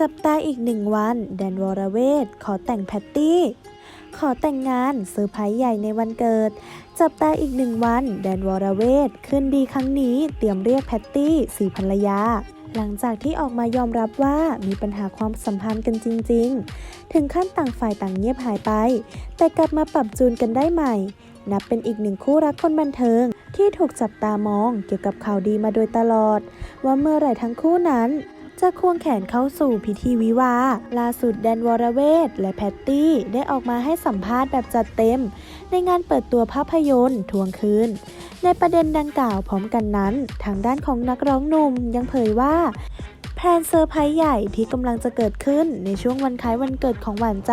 จับตาอีกหนึ่งวันแดนวรเวทขอแต่งแพตตี้ ขอแต่งงานเซอร์ไพรส์ใหญ่ในวันเกิด จับตาอีกหนึ่งวันแดนวรเวทขึ้นดีครั้งนี้เตรียมเรียกแพตตี้สีภรรยา หลังจากที่ออกมายอมรับว่ามีปัญหาความสัมพันธ์กันจริง ๆ ถึงขั้นต่างฝ่ายต่างเงียบหายไป แต่กลับมาปรับจูนกันได้ใหม่ นับเป็นอีกหนึ่งคู่รักคนบันเทิง ที่ถูกจับตามองเกี่ยวกับข่าวดีมาโดยตลอด ว่าเมื่อไหร่ทั้งคู่นั้น จะควงแขนเข้าสู่พิธีวิวาล่าสุดแดนวรเวทและแพตตี้ได้ออกมาให้สัมภาษณ์แบบจัดเต็ม ในงานเปิดตัวภาพยนตร์ทวงคืน ในประเด็นดังกล่าวพร้อมกันนั้น ทางด้านของนักร้องหนุ่มยังเผยว่าแพลนเซอร์ไพรส์ใหญ่ที่กำลังจะเกิดขึ้นในช่วงวันคล้ายวันเกิดของหวานใจ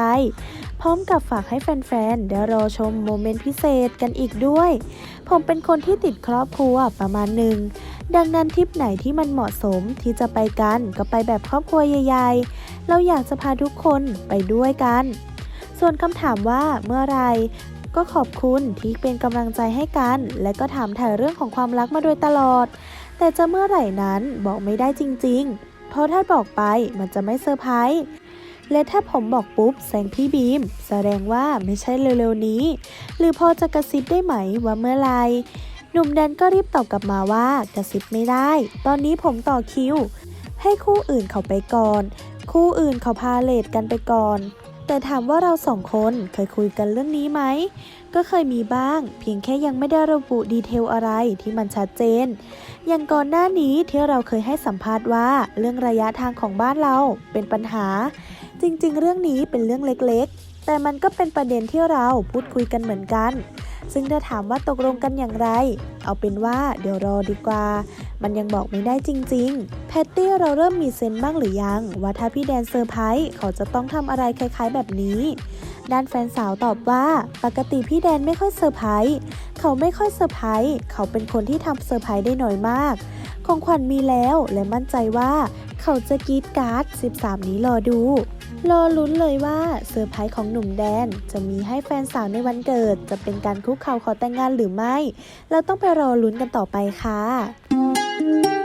พร้อมกับฝากให้แฟนๆ ได้รอชมโมเมนต์พิเศษกันอีกด้วย ผมเป็นคนที่ติดครอบครัวประมาณหนึ่ง ดังนั้นทริปไหนที่มันเหมาะสมที่จะไปกันก็ไปแบบครอบครัวใหญ่ๆ เราอยากจะพาทุกคนไปด้วยกัน ส่วนคำถามว่าเมื่อไหรก็ขอบคุณที่เป็นกำลังใจให้กัน และก็ถามถ่ายเรื่องของความรักมาโดยตลอด แต่จะเมื่อไหร่นั้นบอกไม่ได้จริง ๆ เพราะถ้าบอกไปมันจะไม่เซอร์ไพรส์และถ้าผมบอกปุ๊บแซงพี่บีม แสดงว่าไม่ใช่เร็วๆนี้ หรือพอจะกระซิบได้ไหมว่าเมื่อไหร หนุ่มแดนก็รีบตอบกลับมาว่ากระซิบไม่ได้ ตอนนี้ผมต่อคิว ให้คู่อื่นเขาไปก่อน คู่อื่นเขาพาเลทกันไปก่อน แต่ถามว่าเราสองคนเคยคุยกันเรื่องนี้ไหม ก็เคยมีบ้าง เพียงแค่ยังไม่ได้ระบุดีเทลอะไรที่มันชัดเจน อย่างก่อนหน้านี้ที่เราเคยให้สัมภาษณ์ว่าเรื่องระยะทางของบ้านเราเป็นปัญหา จริงๆ เรื่องนี้เป็นเรื่องเล็กๆ แต่มันก็เป็นประเด็นที่เราพูดคุยกันเหมือนกัน ซึ่งถ้าถามว่าตกลงกันอย่างไร เอาเป็นว่าเดี๋ยวรอดีกว่า มันยังบอกไม่ได้จริง ๆ แพตตี้เราเริ่มมีเซนบ้างหรือยัง ว่าถ้าพี่แดนเซอร์ไพรส์เขาจะต้องทำอะไรคล้ายๆ แบบนี้ด้านแฟนสาวตอบว่า ปกติพี่แดนไม่ค่อยเซอร์ไพรส์เขาไม่ค่อยเซอร์ไพรส์เขาเป็นคนที่ทำเซอร์ไพรส์ได้น้อยมาก ของขวัญมีแล้วและมั่นใจว่า เขาจะกีดการ์ด 13 นี้รอดู รอลุ้นเลยว่าเซอร์ไพรส์ของหนุ่มแดน จะมีให้แฟนสาวในวันเกิด จะเป็นการคุกเข่าขอแต่งงานหรือไม่ เราต้องไปรอลุ้นกันต่อไปค่ะ